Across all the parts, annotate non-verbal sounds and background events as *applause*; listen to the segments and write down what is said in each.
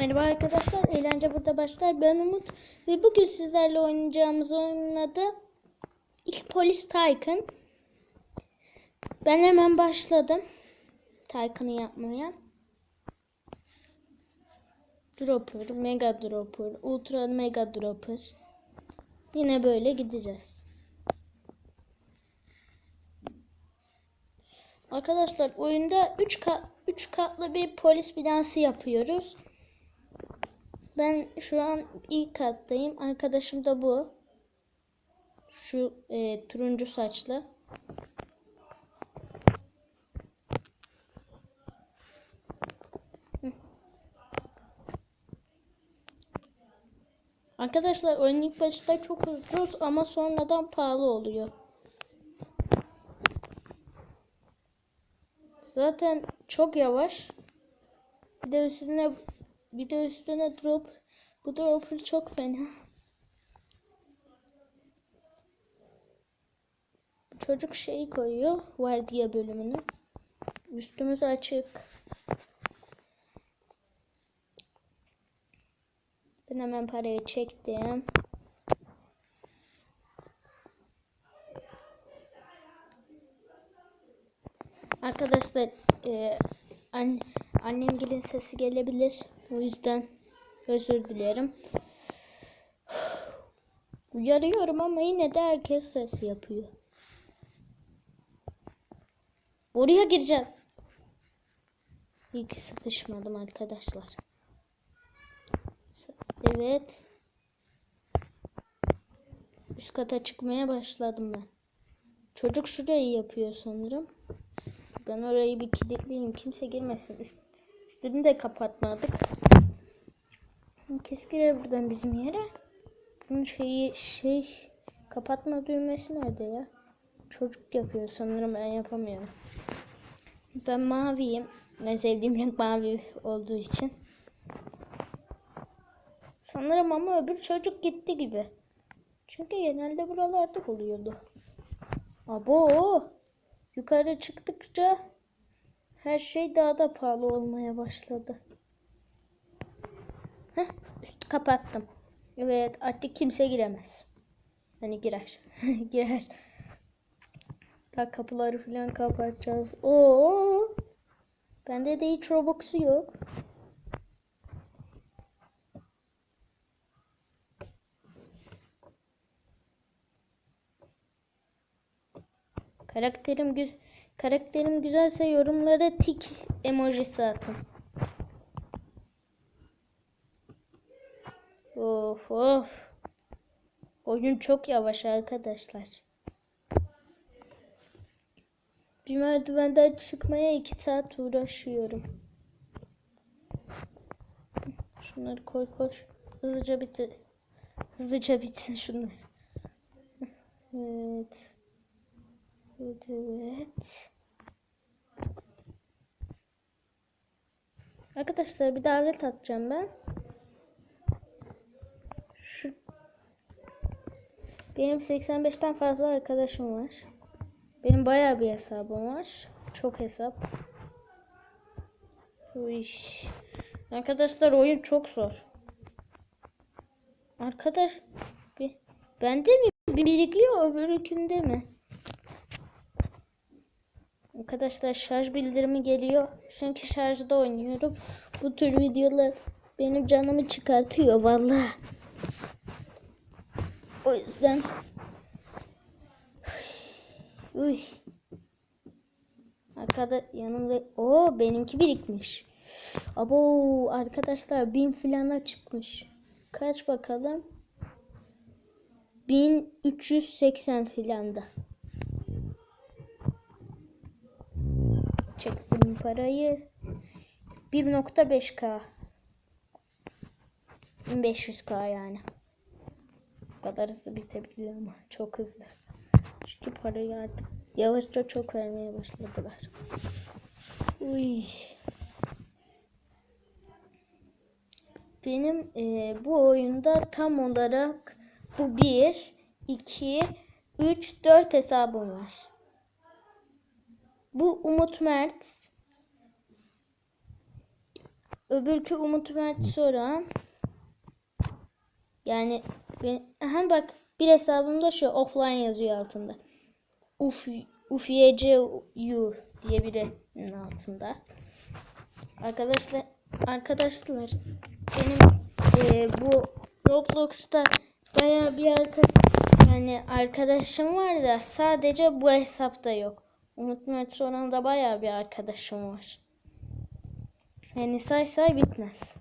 Merhaba arkadaşlar, eğlence burada başlar. Ben Umut ve bugün sizlerle oynayacağımız oyunun adı İlk Polis Tycoon. Ben hemen başladım Tycoon'ı yapmaya. Dropper, Mega Dropper, Ultra Mega Dropper. Yine böyle gideceğiz. Arkadaşlar oyunda 3 ka 3 katlı bir polis binası yapıyoruz. Ben şu an ilk kattayım. Arkadaşım da bu. Şu e, turuncu saçlı. Arkadaşlar oyun ilk başta çok ucuz ama sonradan pahalı oluyor. Zaten çok yavaş. Bir de üstüne bir de üstüne drop bu dropper çok fena. Çocuk şeyi koyuyor vardiya bölümünü. Üstümüz açık. Ben hemen parayı çektim. Arkadaşlar e, an, annemgilin sesi gelebilir. O yüzden özür dilerim. Uyarıyorum ama yine de herkes ses yapıyor. Buraya gireceğim. İyi ki sıkışmadım arkadaşlar. Evet. Üst kata çıkmaya başladım ben. Çocuk şurayı yapıyor sanırım. Ben orayı bir kilitleyeyim. Kimse girmesin. Üst, üstünü de kapatmadık. Kes girer buradan bizim yere. Bunun şeyi şey kapatma düğmesi nerede ya? Çocuk yapıyor sanırım ben yapamıyorum. Ben maviyim. En sevdiğim renk mavi olduğu için. Sanırım ama öbür çocuk gitti gibi. Çünkü genelde buralarda oluyordu. Abo! Yukarı çıktıkça her şey daha da pahalı olmaya başladı. Heh, üstü kapattım. Evet artık kimse giremez. Hani girer. *laughs* girer. Daha kapıları falan kapatacağız. Oo! Bende de hiç Robux'u yok. Karakterim güz karakterim güzelse yorumlara tik emojisi atın. Of of. Oyun çok yavaş arkadaşlar. Bir merdivenden çıkmaya iki saat uğraşıyorum. Şunları koy koy. Hızlıca bitir. Hızlıca bitsin şunlar. Evet. Evet. Arkadaşlar bir davet atacağım ben. Şu benim 85'ten fazla arkadaşım var. Benim bayağı bir hesabım var. Çok hesap. Uy. Arkadaşlar oyun çok zor. Arkadaş bir bende mi birikliyor öbürkünde mi? Arkadaşlar şarj bildirimi geliyor. Çünkü şarjda oynuyorum. Bu tür videolar benim canımı çıkartıyor vallahi. O yüzden *sighs* Uy. Arkada yanımda o benimki birikmiş. Abo arkadaşlar bin filana çıkmış. Kaç bakalım? 1380 filanda. Çektim parayı. 1.5k. 1500k yani. Bu kadar hızlı bitebiliyor ama çok hızlı. Çünkü parayı artık yavaşça çok vermeye başladılar. Uy. Benim e, bu oyunda tam olarak bu 1, 2, 3, 4 hesabım var. Bu Umut Mert. Öbürkü Umut Mert Soran. Yani ben, aha bak bir hesabımda şu offline yazıyor altında. Uf UFYCU diye birinin altında. Arkadaşlar arkadaşlar benim e, bu Roblox'ta bayağı bir arka, yani arkadaşım var da sadece bu hesapta yok. Umut Mert Soran'da bayağı bir arkadaşım var. Yani say say bitmez.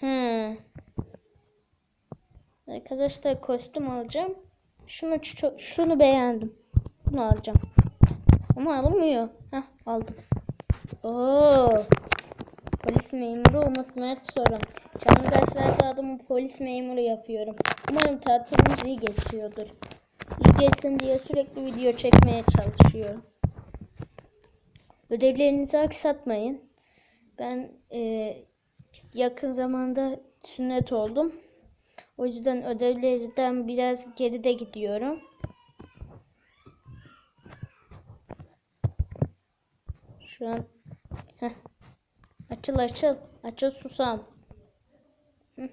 Hı. Arkadaşlar kostüm alacağım. Şunu şunu beğendim. Bunu alacağım. Ama alınmıyor. Heh aldım. Oo. Polis memuru Umut Mert Soran. Derslerde adımı polis memuru yapıyorum. Umarım tatilimiz iyi geçiyordur. İyi geçsin diye sürekli video çekmeye çalışıyorum. Ödevlerinizi aksatmayın. Ben e, yakın zamanda sünnet oldum. O yüzden ödevlerden biraz geride gidiyorum. Şu an Heh. açıl açıl açıl susam. Hı.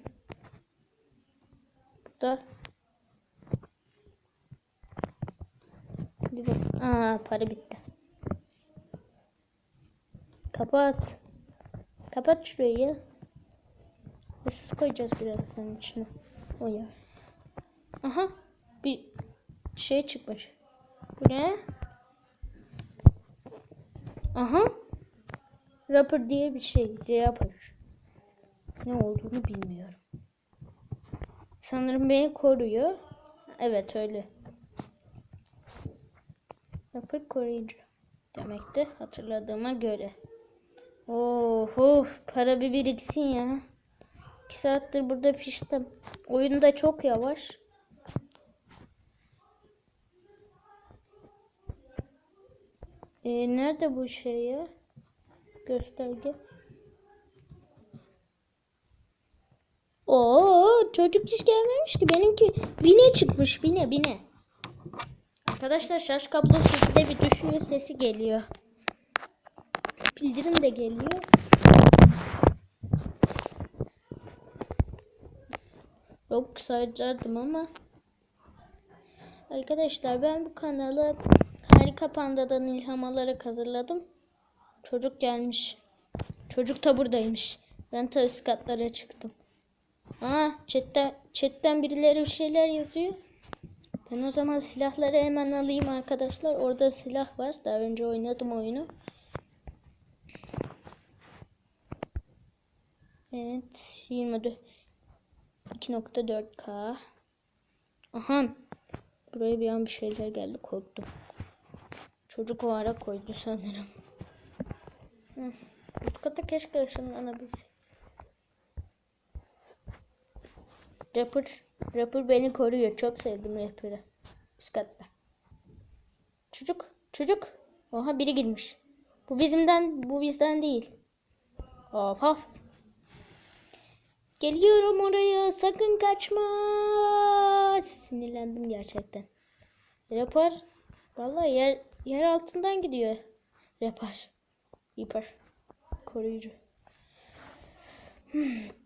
Burada Hadi bak. Aa para bitti. Kapat. Kapat şurayı ya. Issız koyacağız birazdan içine. O ya. Aha. Bir şey çıkmış. Bu ne? Aha. Rapper diye bir şey. Rapper. Ne olduğunu bilmiyorum. Sanırım beni koruyor. Evet öyle. Rapper koruyucu. Demekti hatırladığıma göre. Of para bir biriksin ya. 2 saattir burada piştim. Oyun da çok yavaş. Ee, nerede bu şey ya? Gösterge. Oo, çocuk hiç gelmemiş ki. Benimki bine çıkmış. Bine bine. Arkadaşlar şarj kablosu de bir düşüyor sesi geliyor. Bildirim de geliyor. Robux harcardım ama. Arkadaşlar ben bu kanalı Harika Panda'dan ilham alarak hazırladım. Çocuk gelmiş. Çocuk da buradaymış. Ben ta üst katlara çıktım. Aa chatten, chatten birileri bir şeyler yazıyor. Ben o zaman silahları hemen alayım arkadaşlar. Orada silah var. Daha önce oynadım oyunu. Evet. 24 2.4K. Aha. Buraya bir an bir şeyler geldi. Korktum. Çocuk o ara koydu sanırım. Hı. Üst kata keşke ışınlanabilse. Rapper, rapper beni koruyor. Çok sevdim Rapper'ı. Üst katta. Çocuk, çocuk. Oha biri girmiş. Bu bizimden, bu bizden değil. Of of. Geliyorum oraya. Sakın kaçma. Sinirlendim gerçekten. Rapper. Vallahi yer, yer altından gidiyor. Rapper. Reaper. Koruyucu. Hmm.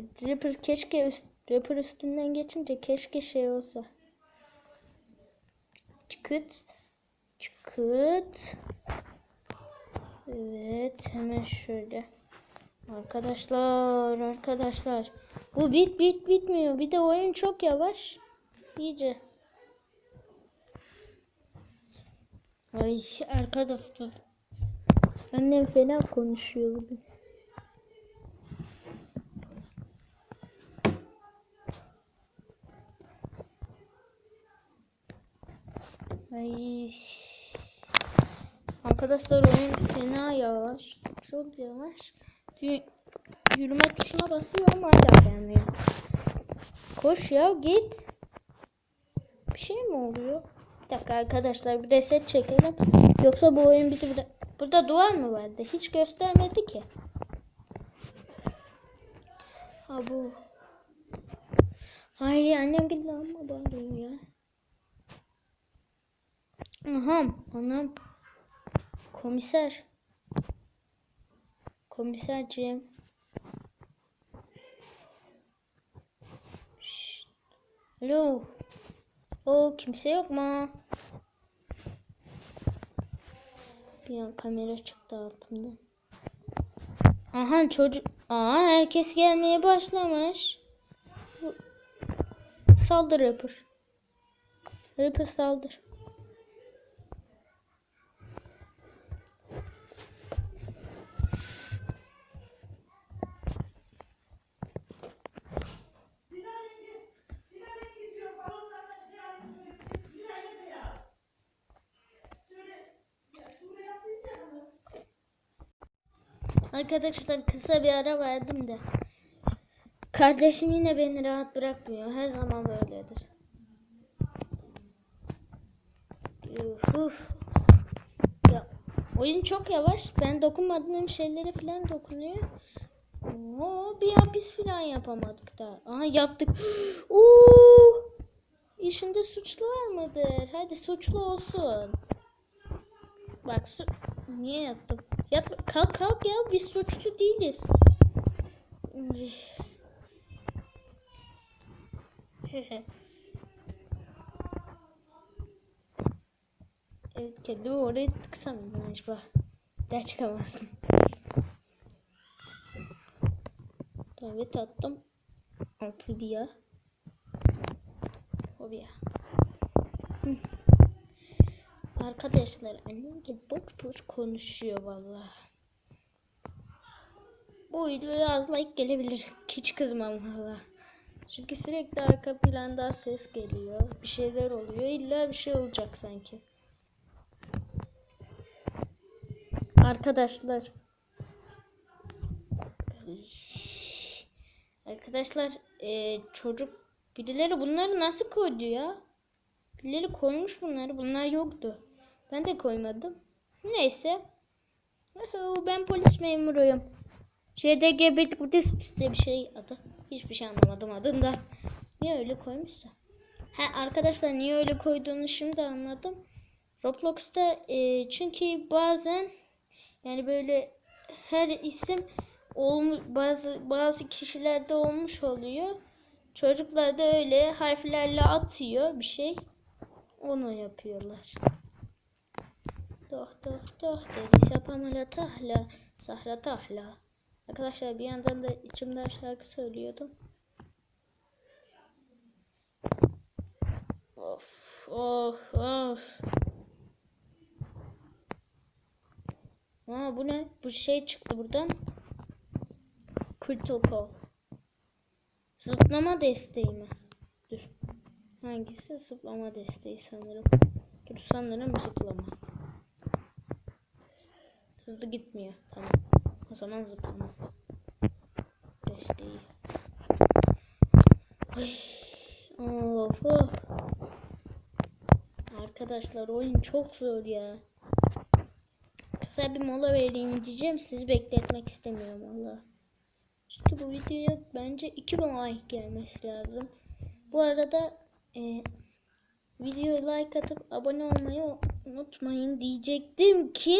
Rapper keşke üst, rapper üstünden geçince keşke şey olsa. Çıkıt. Çıkıt. Evet hemen şöyle. Arkadaşlar arkadaşlar. Bu bit bit bitmiyor. Bir de oyun çok yavaş. İyice. Ay arkadaşlar. Annem fena konuşuyor bugün. Ay. Arkadaşlar oyun fena yavaş. Çok yavaş. Y yürüme tuşuna basıyorum hala gelmiyor. Koş ya git. Bir şey mi oluyor? Bir dakika arkadaşlar bir reset çekelim. Yoksa bu oyun bitti. Burada, duvar mı vardı? Hiç göstermedi ki. Ha bu. Ay annem gitti ama bağırıyor ya. Aha anam. Komiser. Komiserciğim. Şşt. Alo. O kimse yok mu? Bir an kamera çıktı altımdan. Aha çocuk. Aa herkes gelmeye başlamış. Saldır Rapper. Rapper saldır. Arkadaşlar kısa bir ara verdim de. Kardeşim yine beni rahat bırakmıyor. Her zaman böyledir. Uf. Ya, oyun çok yavaş. Ben dokunmadığım şeylere falan dokunuyor. Oo, bir hapis falan yapamadık da. Aha yaptık. *gasps* Oo! İşinde suçlu var mıdır? Hadi suçlu olsun. Bak su... Niye yattım? Yatma. Kalk kalk ya. Biz suçlu değiliz. *laughs* Evet kendimi oraya tıksam mı acaba? Der çıkamazdım. Evet attım. Amfibiya. Hobiya. Hı. Arkadaşlar annem gibi boş boş konuşuyor vallahi. Bu videoya az like gelebilir. *laughs* Hiç kızmam valla. Çünkü sürekli arka planda ses geliyor. Bir şeyler oluyor. İlla bir şey olacak sanki. Arkadaşlar. Arkadaşlar eee, çocuk birileri bunları nasıl koydu ya? Birileri koymuş bunları. Bunlar yoktu. Ben de koymadım. Neyse. Ben polis memuruyum. ŞDG Budist diye bir şey adı. Hiçbir şey anlamadım adından. Niye öyle koymuşsa? Ha arkadaşlar niye öyle koyduğunu şimdi anladım. Roblox'ta e, çünkü bazen yani böyle her isim olmuş bazı bazı kişilerde olmuş oluyor. Çocuklar da öyle harflerle atıyor bir şey. Onu yapıyorlar. Doh doh doh dedi sapamala tahla sahra tahla. Arkadaşlar bir yandan da içimden şarkı söylüyordum. Of of of. Aa bu ne? Bu şey çıktı buradan. Critical. Zıplama desteği mi? Dur. Hangisi? Zıplama desteği sanırım. Dur sanırım zıplama. Hızlı gitmiyor. Tamam. O zaman zıplama. Desteği. Ay. Of of. Arkadaşlar oyun çok zor ya. Kısa bir mola vereyim diyeceğim. Sizi bekletmek istemiyorum valla. Çünkü bu videoya bence 2000 like gelmesi lazım. Bu arada e, videoya like atıp abone olmayı unutmayın diyecektim ki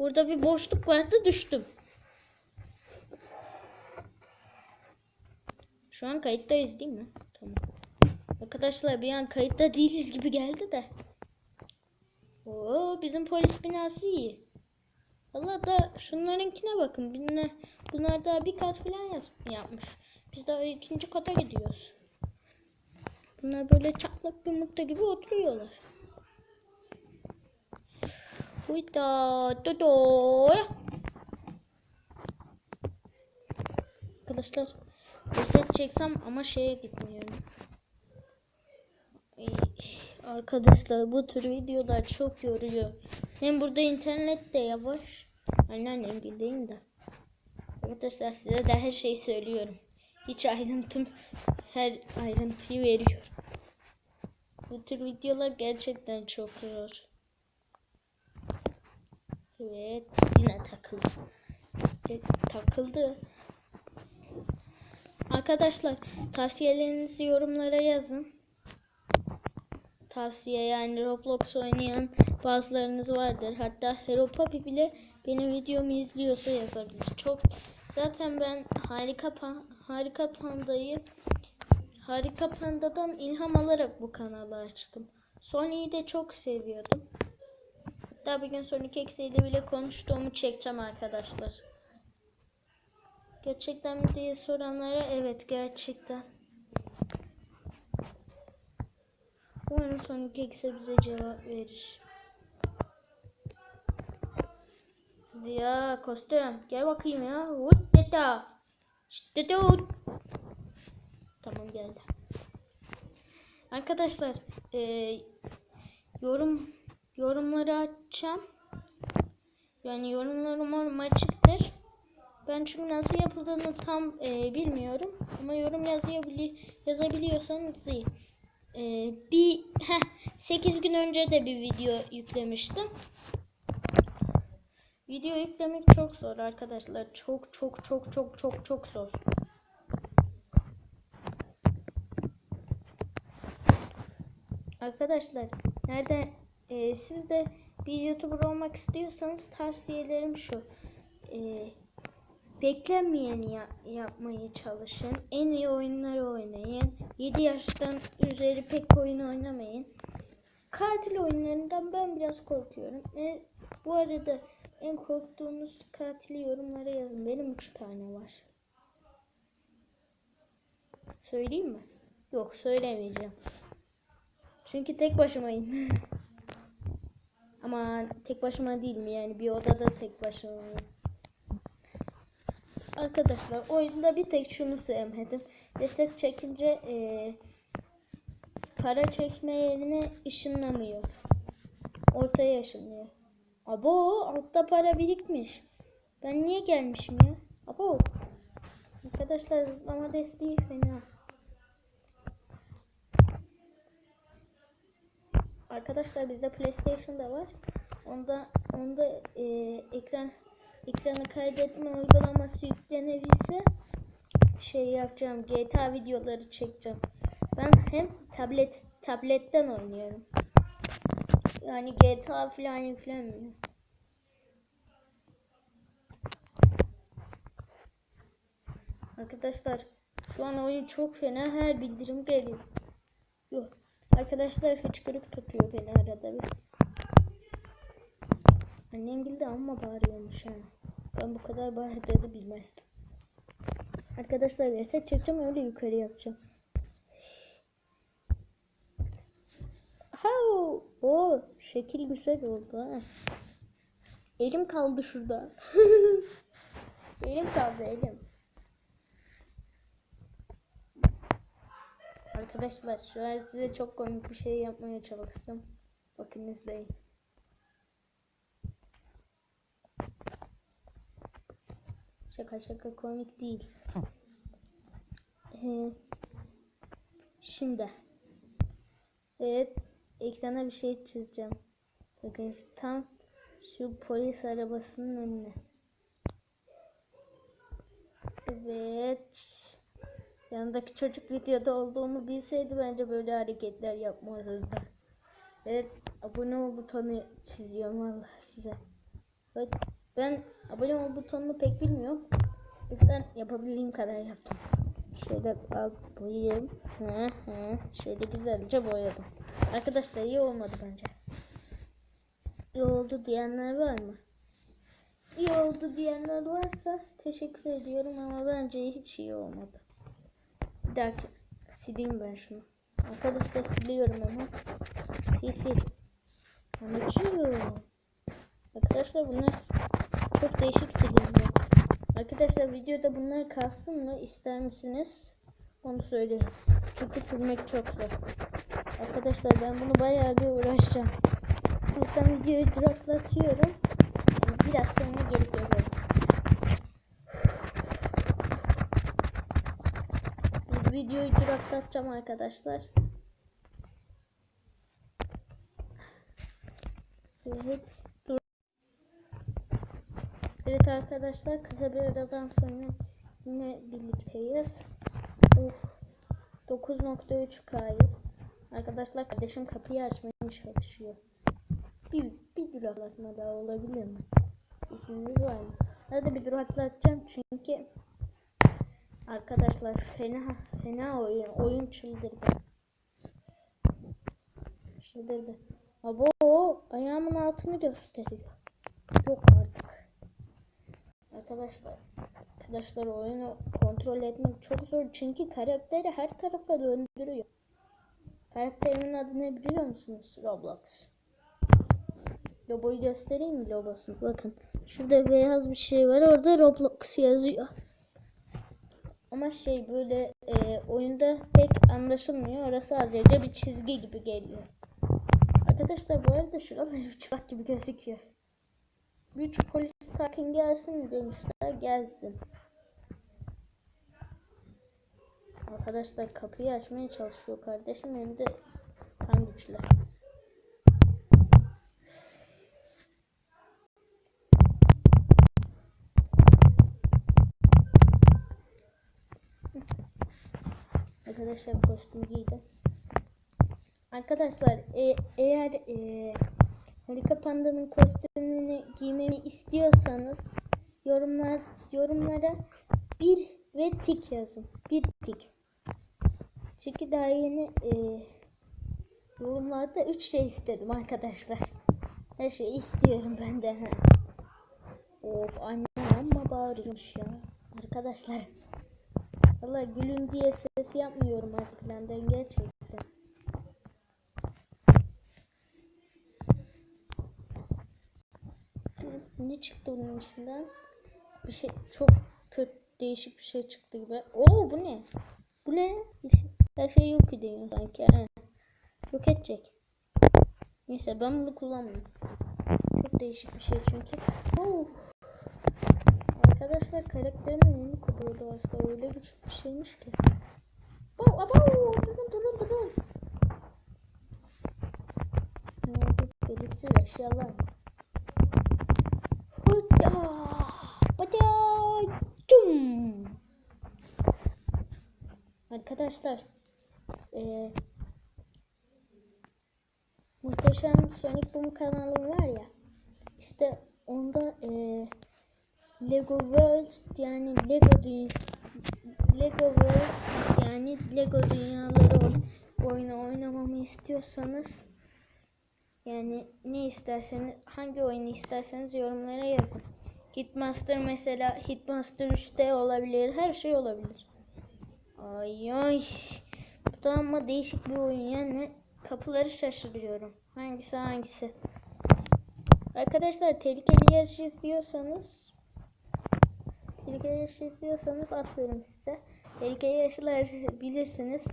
burada bir boşluk vardı düştüm. Şu an kayıttayız değil mi? Tamam. Arkadaşlar bir an kayıtta değiliz gibi geldi de. Oo bizim polis binası iyi. Valla da şunlarınkine bakın. Bunlar, bunlar daha bir kat falan yaz, yapmış. Biz daha ikinci kata gidiyoruz. Bunlar böyle çatlak yumurta gibi oturuyorlar. Huyda dodo. Arkadaşlar reset çeksem ama şeye gitmiyorum. Arkadaşlar bu tür videolar çok yoruyor. Hem burada internet de yavaş. Anneannem bildiğin de. Arkadaşlar size de her şeyi söylüyorum. Hiç ayrıntım her ayrıntıyı veriyorum. Bu tür videolar gerçekten çok zor. Evet yine takıldı. Takıldı. Arkadaşlar tavsiyelerinizi yorumlara yazın. tavsiye yani Roblox oynayan bazılarınız vardır. Hatta Hero Papi bile benim videomu izliyorsa yazabilir. Çok zaten ben harika Pa- harika pandayı harika pandadan ilham alarak bu kanalı açtım. Sony'yi de çok seviyordum. Hatta bir gün Sonic X ile bile konuştuğumu çekeceğim arkadaşlar. Gerçekten mi diye soranlara evet gerçekten. Umarım Sonic X'e bize cevap verir. Ya kostüm gel bakayım ya. Hut deta. İşte tut. Tamam geldi. Arkadaşlar eee, yorum yorumları açacağım. Yani yorumlarım umarım açıktır. Ben çünkü nasıl yapıldığını tam eee, bilmiyorum. Ama yorum yazıyabili yazabiliyorsanız iyi. Eee, bir heh, 8 gün önce de bir video yüklemiştim. Video yüklemek çok zor arkadaşlar. Çok çok çok çok çok çok zor. Arkadaşlar nerede e, siz de bir YouTuber olmak istiyorsanız tavsiyelerim şu. E, beklenmeyeni ya- yapmaya çalışın. En iyi oyunları oynayın. 7 yaştan üzeri pek oyun oynamayın. Katil oyunlarından ben biraz korkuyorum. E, bu arada en korktuğunuz katili yorumlara yazın. Benim 3 tane var. Söyleyeyim mi? Yok söylemeyeceğim. Çünkü tek başımayım. *laughs* Ama tek başıma değilim yani bir odada tek başımayım. Arkadaşlar oyunda bir tek şunu sevmedim. Reset çekince eee, para çekme yerine ışınlamıyor. Ortaya ışınlıyor. Abo altta para birikmiş. Ben niye gelmişim ya? Abo. Arkadaşlar zıplama desteği fena. Arkadaşlar bizde PlayStation da var. Onda onda e, ekran ekranı kaydetme uygulaması yüklenebilse şey yapacağım. GTA videoları çekeceğim. Ben hem tablet tabletten oynuyorum. Yani GTA falan yüklenmiyor. Arkadaşlar şu an oyun çok fena her bildirim geliyor. Yok. Arkadaşlar hıçkırık tutuyor beni arada bir. Annem bildi ama bağırıyormuş ha. Ben bu kadar bağırdığını bilmezdim. Arkadaşlar reset çekeceğim öyle yukarı yapacağım. Hau! O şekil güzel oldu ha. Elim kaldı şurada. *laughs* elim kaldı elim. Arkadaşlar şu an size çok komik bir şey yapmaya çalıştım. Bakın izleyin. Şaka şaka komik değil. Ee, şimdi. Evet. Ekrana bir şey çizeceğim. Bakın işte tam şu polis arabasının önüne. Evet. Yanındaki çocuk videoda olduğumu bilseydi bence böyle hareketler yapmazdı. Evet, abone ol butonu çiziyorum Allah size. Evet, ben abone ol butonunu pek bilmiyorum. O yapabildiğim kadar yaptım. Şöyle al boyayayım. Hı hı. Şöyle güzelce boyadım. Arkadaşlar iyi olmadı bence. İyi oldu diyenler var mı? İyi oldu diyenler varsa teşekkür ediyorum ama bence hiç iyi olmadı. Bir dakika sileyim ben şunu. Arkadaşlar siliyorum hemen. Sil sil. Anlatıyorum. Arkadaşlar bunlar çok değişik siliniyor. Arkadaşlar videoda bunlar kalsın mı ister misiniz? Onu söyleyeyim. Çünkü silmek çok zor. Arkadaşlar ben bunu bayağı bir uğraşacağım. O yüzden videoyu duraklatıyorum. Biraz sonra geri gelirim. Bu videoyu duraklatacağım arkadaşlar. Evet. Dur. Evet arkadaşlar kısa bir aradan sonra yine birlikteyiz. Uf. 9.3K'yız. Arkadaşlar kardeşim kapıyı açmaya çalışıyor. Bir, bir duraklatma daha olabilir mi? İzniniz var mı? Arada bir duraklatacağım çünkü arkadaşlar fena fena oyun oyun çıldırdı. Çıldırdı. Abo ayağımın altını gösteriyor. Yok artık. Arkadaşlar arkadaşlar oyunu kontrol etmek çok zor çünkü karakteri her tarafa döndürüyor. Karakterimin adı ne biliyor musunuz? Roblox. Loboyu göstereyim mi lobosunu? Bakın. Şurada beyaz bir şey var. Orada Roblox yazıyor. Ama şey böyle e, oyunda pek anlaşılmıyor. Orası sadece bir çizgi gibi geliyor. Arkadaşlar bu arada şuralar *laughs* çıplak gibi gözüküyor. Güç polis takin gelsin mi demişler. Gelsin. Arkadaşlar kapıyı açmaya çalışıyor kardeşim. Hem de tam güçlü. Arkadaşlar kostüm giydim. Arkadaşlar e, eğer e, Harika Panda'nın kostümünü giymemi istiyorsanız yorumlar yorumlara bir ve tik yazın. Bir tik. Çünkü daha yeni e, yorumlarda üç şey istedim arkadaşlar. Her şeyi istiyorum ben de. Ha. Of anne amma bağırıyormuş ya. Arkadaşlar. Valla gülün diye ses yapmıyorum arka plandan gerçekten. Ne çıktı bunun içinden? Bir şey çok kötü değişik bir şey çıktı gibi. Oo bu ne? Bu ne? Her şey yok ediyor sanki. Ha. Yok edecek. Neyse ben bunu kullanmıyorum. Çok değişik bir şey çünkü. Oo. Arkadaşlar karakterimin elini kopuyordu aslında. Öyle güçlü bir şeymiş ki. Abo, abo, durun durun durun. Ne oldu? Belirsiz eşyalar? Hıda! Bada! Cum! Arkadaşlar eee Muhteşem Sonic Boom kanalım var ya işte onda eee Lego World yani Lego dünya Lego World yani Lego dünyaları oyun, oyunu oynamamı istiyorsanız yani ne isterseniz hangi oyunu isterseniz yorumlara yazın. Hitmaster mesela Hitmaster 3'te olabilir. Her şey olabilir. Ay ay. Bu da ama değişik bir oyun yani kapıları şaşırıyorum. Hangisi hangisi? Arkadaşlar tehlikeli yarış izliyorsanız tehlikeli yarış izliyorsanız aferin size. Tehlikeli yarışlar bilirsiniz.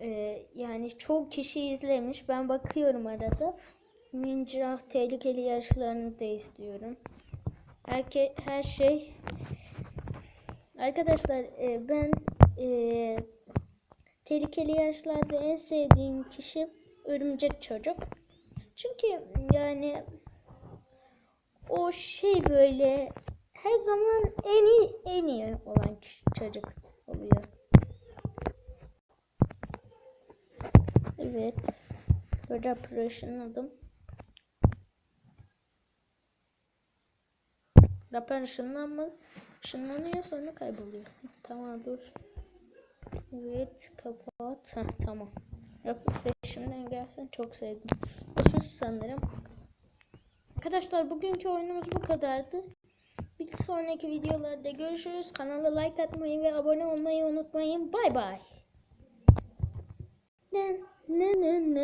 Ee, yani çok kişi izlemiş. Ben bakıyorum arada. Minecraft tehlikeli yarışlarını da izliyorum. Herke, her şey Arkadaşlar e, ben e, tehlikeli yarışlarda en sevdiğim kişi örümcek çocuk. Çünkü yani o şey böyle her zaman en iyi en iyi olan kişi çocuk oluyor. Evet. Burada ışınladım. Rapper ışınlanma ışınlanıyor sonra kayboluyor. Tamam dur. Evet kapat. Heh, tamam. Yok peşimden gelsen çok sevdim. Bu sanırım. Arkadaşlar bugünkü oyunumuz bu kadardı. Bir sonraki videolarda görüşürüz. Kanala like atmayı ve abone olmayı unutmayın. Bay bay. Ne ne ne ne